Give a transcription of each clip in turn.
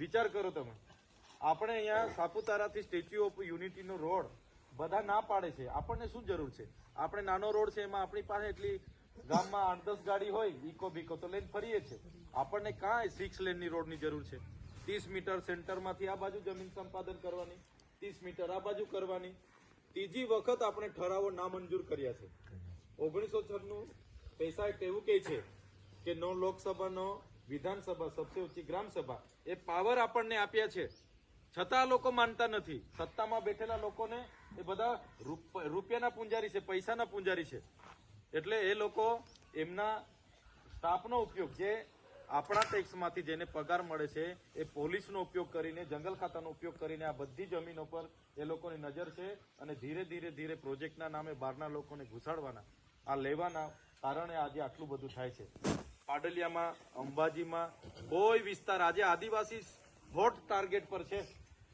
વિચાર કરો તમે. આપણે અહીંયા સાપુતારાથી સ્ટેચ્યુ ઓફ યુનિટીનો રોડ બધા ના પાડે છે. આપણને શું જરૂર છે? આપણે નાનો રોડ છે, એમાં આપણી પાસે એટલી ગામમાં આઠ દસ ગાડી હોય, ઇકો બીકો તો લઈને ફરીએ છે આપણને કાંઈ સિક્સ લેનની રોડની જરૂર છે. ત્રીસ મીટર સેન્ટરમાંથી આ બાજુ જમીન સંપાદન કરવાની, ત્રીસ મીટર આ બાજુ કરવાની. ત્રીજી વખત આપણે ઠરાવો નામંજૂર કર્યા છે. ઓગણીસો છન્નું પૈસા એક એવું કહે છે કે નો લોકસભાનો વિધાનસભા સૌથી ઊંચી ગ્રામસભા. એ પાવર આપણને આપ્યા છે. છતાં લોકો માનતા નથી. સત્તામાં બેઠેલા લોકોને એ બધા રૂપ- રૂપિયાના પૂંજારી છે, પૈસાના પૂંજારી છે. એટલે એ લોકો એમના સ્ટાફનો ઉપયોગ, જે આપણા ટેક્સમાંથી જેને પગાર મળે છે, એ પોલીસનો ઉપયોગ કરીને, જંગલ ખાતાનો ઉપયોગ કરીને આ બધી જમીનો પર એ લોકોની નજર છે અને ધીરે ધીરે ધીરે પ્રોજેક્ટના નામે બહારના લોકોને ઘુસાડવાના, આ લેવાના કારણે આજે આટલું બધું થાય છે. પાડલિયામાં, અંબાજીમાં, કોઈ વિસ્તાર. આજે આદિવાસી હોટ ટાર્ગેટ પર છે.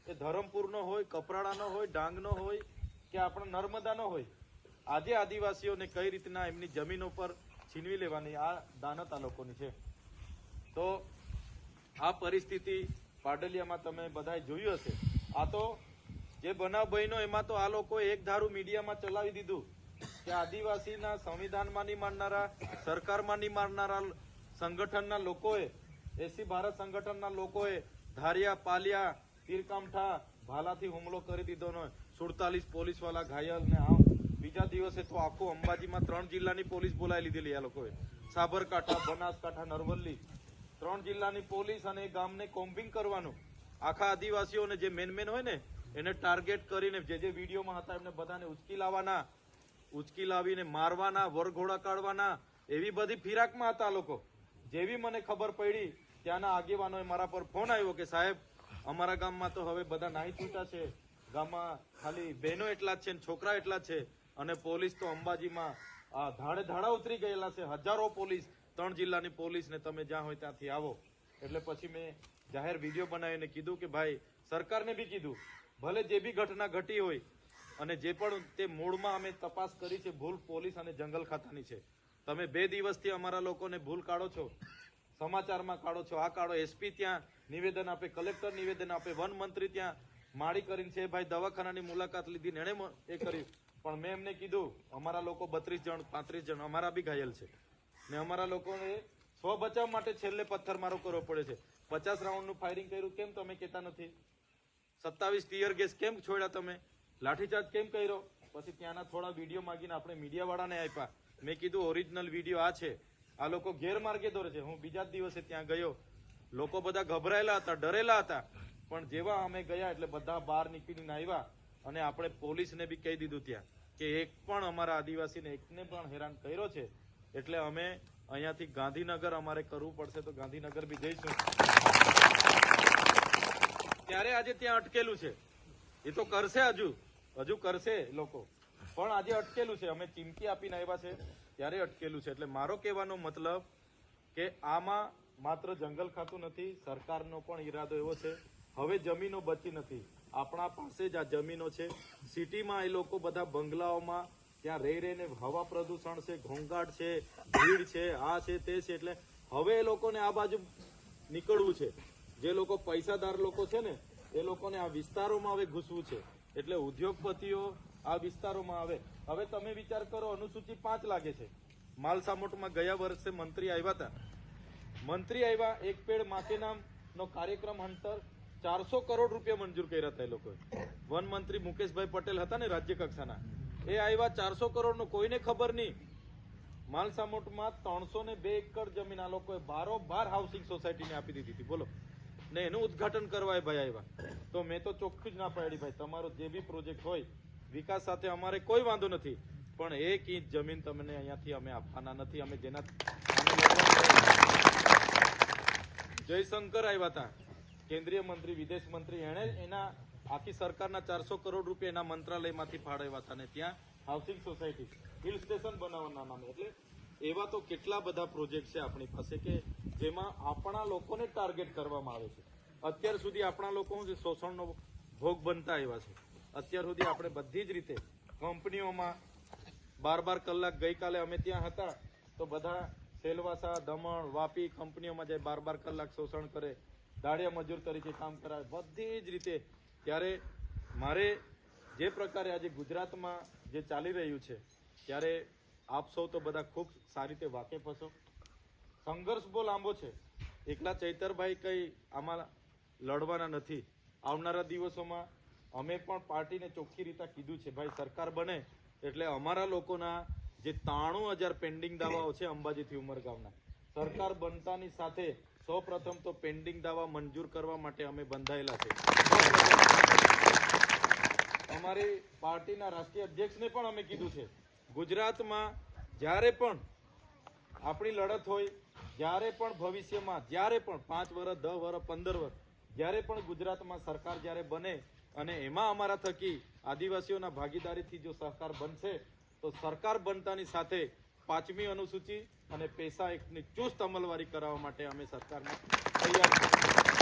એ ધરમપુરનો હોય, કપરાડાનો હોય, ડાંગનો હોય, કે આપણા નર્મદાનો હોય. આજે આદિવાસીઓને કઈ રીતના એમની જમીનો પર છીનવી લેવાની આ દાનત આ લોકોની છે. તો આ પરિસ્થિતિ પાડલિયામાં તમે બધાએ જોયું હશે. આ તો જે બનાવ બન્યો એમાં તો આ લોકોએ એક ધારું મીડિયામાં ચલાવી દીધું કે આદિવાસીના સંવિધાનમાં નહીં માનનારા, સરકારમાં નહીં માનનારા સંગઠનના લોકોએ, એસી ભારત સંગઠનના લોકોએ ધારિયા, પાલિયા તીરકામઠા ભાલાથી હુમલો કરી દીધો ને સુડતાલીસ પોલીસવાળા ઘાયલ ને આમ બીજા દિવસે તો આખું અંબાજીમાં ત્રણ જિલ્લાની પોલીસ બોલાવી લીધેલી આ લોકોએ. સાબરકાંઠા, બનાસકાંઠા, નરવલ્લી ત્રણ જિલ્લાની પોલીસ અને એ ગામને કોમ્બિંગ કરવાનું. આખા આદિવાસીઓને જે મેન મેન હોય ને, એને ટાર્ગેટ કરીને જે જે વિડીયોમાં હતા એમને બધાને ઉચકી લાવવાના, ઉચકી લાવીને મારવાના, વરઘોડા કાઢવાના, એવી બધી ફિરાકમાં હતા લોકો. જેવી મને ખબર પડી, ત્યાંના આગેવાનોએ મારા પર ફોન આવ્યો કે સાહેબ, અમારા ગામમાં તો હવે બધા નાહી છૂટા છે. ગામમાં ખાલી બહેનો એટલા જ છે ને છોકરા એટલા જ છે. અને પોલીસ તો અંબાજીમાં, આ ધાડે ધાડા ઉતરી ગયેલા છે. હજારો પોલીસ, ત્રણ જિલ્લાની પોલીસ ને તમે જ્યાં હોય ત્યાંથી આવો. એટલે પછી મેં જાહેર વીડિયો બનાવીને કીધું કે ભાઈ, સરકારને બી કીધું, ભલે જે બી ઘટના ઘટી હોય, અને જે પણ તે મૂળમાં અમે તપાસ કરી છે, ભૂલ પોલીસ અને જંગલ ખાતાની છે. તમે બે દિવસથી અમારા લોકોને ભૂલ કાઢો છો, સમાચારમાં કાઢો છો. આ કાઢો એસપી ત્યાં નિવેદન આપે, કલેક્ટર નિવેદન આપે, વન મંત્રી ત્યાં માળી કરીને છે, ભાઈ, દવાખાનાની મુલાકાત લીધી. એણે એ કર્યું. પણ મેં એમને કીધું, અમારા લોકો બત્રીસ જણ, પાંત્રીસ જણ, અમારા બી ઘાયલ છે. ને અમારા લોકોને સ્વ બચાવ માટે છેલ્લે પથ્થરમારો કરવો પડે છે. પચાસ રાઉન્ડનું ફાયરિંગ કર્યું, કેમ તમે કહેતા નથી? સત્તાવીસ ટીયર ગેસ કેમ છોડ્યા તમે? લાઠીચાર્જ કેમ કર્યો? પછી ત્યાંના થોડા વીડિયો માંગીને આપણે મીડિયાવાળાને આપ્યા. મેં કીધું ઓરિજિનલ વીડિયો આ છે. આ લોકો ગેરમાર્ગે દોરે છે. હું બીજા દિવસે ત્યાં ગયો. લોકો બધા ગભરાયેલા હતા, ડરેલા હતા. પણ જેવા અમે ગયા એટલે બધા બહાર નીકળીને આવ્યા અને આપણે પોલીસને બી કહી દીધું ત્યાં કે એક પણ અમારા આદિવાસીને એકને પણ હેરાન કર્યો છે. એટલે અમે અહીંયાથી ગાંધીનગર અમારે કરવું પડશે તો ગાંધીનગર બી જઈશું. ત્યારે આજે ત્યાં અટકેલું છે. એ તો કરશે હજુ. હજુ કરશે લોકો. પણ આજે અટકેલું છે. અમે ચીમકી આપીને આવ્યા છે. ત્યારે અટકેલું છે. એટલે મારો કહેવાનો મતલબ કે આમાં માત્ર જંગલ ખાતું નથી, સરકારનો પણ ઈરાદો એવો છે. હવે જમીનો બચી નથી. આપણા પાસે જ આ જમીનો છે. સિટીમાં એ લોકો બધા બંગલાઓમાં ત્યાં રહી રહીને હવા પ્રદૂષણ છે, ઘોંઘાટ છે, ભીડ છે, આ છે, તે છે. એટલે હવે એ લોકોને આ બાજુ નીકળવું છે. જે લોકો પૈસાદાર લોકો છે ને, એ લોકોને આ વિસ્તારોમાં હવે ઘૂસવું છે. એટલે ઉદ્યોગપતિઓ આ વિસ્તારોમાં આવે. હવે તમે વિચાર કરો, અનુસૂચિ પાંચ લાગે છે. માલસામોટમાં ગયા વર્ષે મંત્રી આવ્યા હતા. મંત્રી આવ્યા, એક પેડ માકે નામ નો કાર્યક્રમ અંતર ચારસો કરોડ રૂપિયા મંજૂર કર્યા હતા એ લોકોએ. વન મંત્રી મુકેશભાઈ પટેલ હતા ને રાજ્ય કક્ષાના. એ આવ્યા ચારસો કરોડનો, કોઈને ખબર નહીં. માલસામોટમાં ત્રણસો ને બે એકર જમીન આ લોકોએ બારો બાર હાઉસિંગ સોસાયટીને આપી દીધી હતી. બોલો. ને એનું ઉદ્ઘાટન કરવા ભાઈ આવ્યા. તો મેં તો ચોખ્ખું જ ના પાડી ભાઈ. તમારો જે બી પ્રોજેક્ટ હોય વિકાસ સાથે અમારે કોઈ વાંધો નથી. પણ એક ઇંચ જમીન તમને અહીંયાથી અમે આપવાના નથી. અમે જેના જયશંકર આવ્યા હતા. કેન્દ્રીય મંત્રી, વિદેશ મંત્રી, એણે એના આખી સરકારના ચારસો કરોડ રૂપિયા એના મંત્રાલયમાંથી ફાળવ્યા હતા અને ત્યાં હાઉસિંગ સોસાયટી હિલ સ્ટેશન બનાવવાના નામે. એટલે એવા તો કેટલા બધા પ્રોજેક્ટ છે આપણી પાસે કે જેમાં આપણા લોકોને ટાર્ગેટ કરવામાં આવે છે. અત્યાર સુધી આપણા લોકો શું છે? શોષણનો ભોગ બનતા આવ્યા છે. અત્યાર સુધી આપણે બધી જ રીતે કંપનીઓમાં બાર બાર કલાક ગઈકાલે અમે ત્યાં હતા, તો બધા સેલવાસા, દમણ, વાપી કંપનીઓમાં જાય બાર બાર કલાક શોષણ કરે, દાડિયા મજૂર તરીકે કામ કરાવે, બધી જ રીતે. ત્યારે મારે જે પ્રકારે આજે ગુજરાતમાં જે ચાલી રહ્યું છે, ત્યારે આપ સૌ તો બધા ખૂબ સારી રીતે વાકેફ હશો. સંઘર્ષ બહુ લાંબો છે. એકલા ચૈતરભાઈ કંઈ આમાં લડવાના નથી. આવનારા દિવસોમાં અમે પણ પાર્ટીને ચોખ્ખી રીતે કીધું છે, ભાઈ, સરકાર બને. એટલે અમારા લોકોના જે ત્રાણું હજાર પેન્ડિંગ દાવાઓ છે અંબાજીથી ઉમરગામના સરકાર બનતાની સાથે સૌ પ્રથમ તો પેન્ડિંગ દાવા મંજૂર કરવા માટે અમે બંધાયેલા છે. અમારી પાર્ટીના રાષ્ટ્રીય અધ્યક્ષને પણ અમે કીધું છે, ગુજરાતમાં જ્યારે પણ આપણી લડત હોય, જ્યારે પણ ભવિષ્યમાં, જ્યારે પણ પાંચ વર્ષ દસ વર્ષ પંદર વર્ષ જ્યારે પણ ગુજરાતમાં સરકાર જ્યારે બને અને એમાં અમારા થકી આદિવાસીઓના ભાગીદારીથી જો સહકાર બનશે, તો સરકાર બનતાની સાથે પાંચમી અનુસૂચિ અને પૈસા એકની ચુસ્ત અમલવારી કરાવવા માટે અમે સરકારને તૈયાર છીએ.